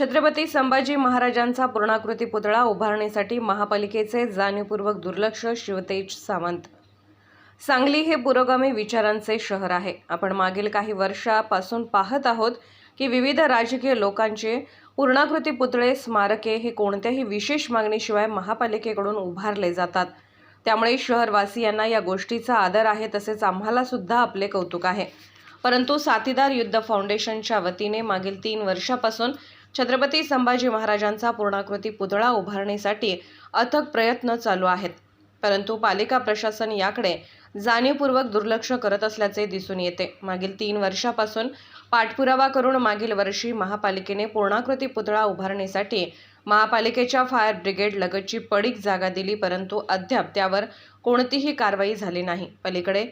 छत्रपती संभाजी महाराजांचा पूर्णाकृती पुतळा उभारणीसाठी महापालिकेचे जाणीवपूर्वक दुर्लक्ष शिवतेज सावंत. सांगली हे पुरोगामी विचारांचे शहर आहे. आपण मागील काही वर्षापासून पाहत आहोत की विविध राजकीय लोकांचे पूर्णाकृती पुतळे स्मारके हे कोणत्याही विशेष मागणीशिवाय महापालिकेकडून उभारले जातात. त्यामुळे शहरवासियांना या गोष्टीचा आदर आहे तसेच आम्हाला सुद्धा आपले कौतुक आहे. परंतु साथीदार युद्ध फाउंडेशनच्या वतीने मागील तीन वर्षापासून छत्रपती संभाजी महाराजांचा पूर्णाकृती पुतळा उभारणीसाठी अथक प्रयत्न चालू आहेत. परंतु पालिका प्रशासन याकडे जाणीवपूर्वक दुर्लक्ष करत असल्याचे दिसून येते. मागील तीन वर्षापासून पाठपुरावा करून मागील वर्षी महापालिकेने पूर्णाकृती पुतळा उभारणीसाठी महापालिकेच्या फायर ब्रिगेड लगतची पडीक जागा दिली परंतु अद्याप त्यावर कोणतीही कारवाई झाली नाही. पलीकडे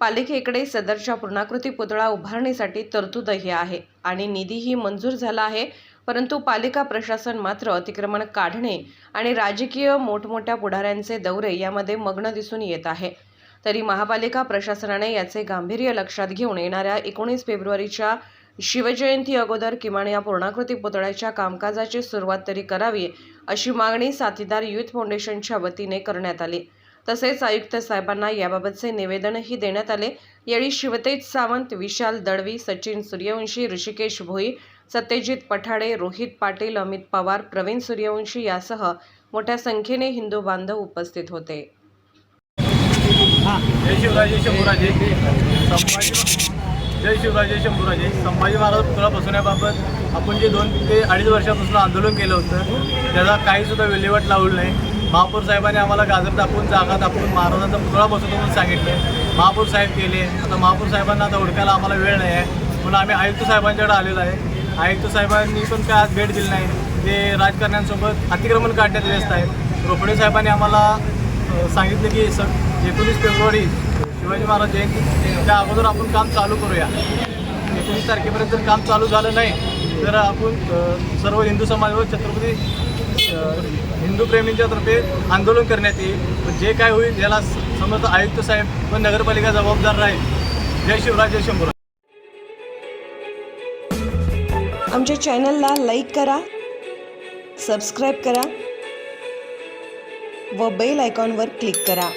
पालिकेकडे सदरच्या पूर्णाकृती पुतळा उभारणीसाठी तरतूदही आहे आणि निधीही मंजूर झाला आहे परंतु पालिका प्रशासन मात्र अतिक्रमण काढणे आणि राजकीय मोठमोठ्या पुढाऱ्यांचे दौरे यामध्ये मग्न दिसून येत आहे. तरी महापालिका प्रशासनाने याचे गांभीर्य लक्षात घेऊन येणाऱ्या एकोणीस फेब्रुवारीच्या शिवजयंती अगोदर किमान या पूर्णाकृती पुतळ्याच्या कामकाजाची सुरुवात तरी करावी अशी मागणी साथीदार युथ फाउंडेशनच्या वतीने करण्यात आली. तसेच आयुक्त साहेबांना याबाबतचे निवेदनही देण्यात आले. यावेळी शिवतेज सावंत विशाल दळवी सचिन सूर्यवंशी ऋषिकेश भोई सत्यजित पठाडे रोहित पाटील अमित पवार प्रवीण सूर्यवंशी यासह मोठ्या संख्येने हिंदू बांधव उपस्थित होते. जय शिवराजे शंभूराजे. संभाजी जय शिवराजे शंभूराजे. संभाजी महाराज पुतळा बसवण्याबाबत आपण जे दोन ते अडीच वर्षापासून आंदोलन केलं होतं त्याचा काहीसुद्धा विल्हेवाट लावलं नाही. महापौर साहेबांनी आम्हाला गाजर दाखवून जागा दाखवून महाराजांचा पुतळा बसवतो म्हणून सांगितले. महापौर साहेब केले आता महापौर साहेबांना आता हुडकायला आम्हाला वेळ नाही आहे. म्हणून आम्ही आयुक्त साहेबांच्याकडे आलेलो आहे. आयुक्त साहेबांनी पण काय आज भेट दिली नाही. ते राजकारण्यांसोबत अतिक्रमण काढण्यात व्यस्त आहेत. रोपडे साहेबांनी आम्हाला सांगितलं की स एकोणीस फेब्रुवारी शिवाजी महाराज जयंती त्या अगोदर आपण काम चालू करूया. एकोणीस तारखेपर्यंत जर काम चालू झालं नाही तर आपण सर्व हिंदू समाजावर छत्रपती हिंदू प्रेमींच्या तर्फे आंदोलन करण्यात येईल. जे काय होईल याला समर्थ आयुक्त साहेब व नगरपालिका जबाबदार राहील. जय शिवराज जय शंभूराज. आमच्या चॅनलला लाईक करा सबस्क्राईब करा व बेल आयकॉनवर क्लिक करा.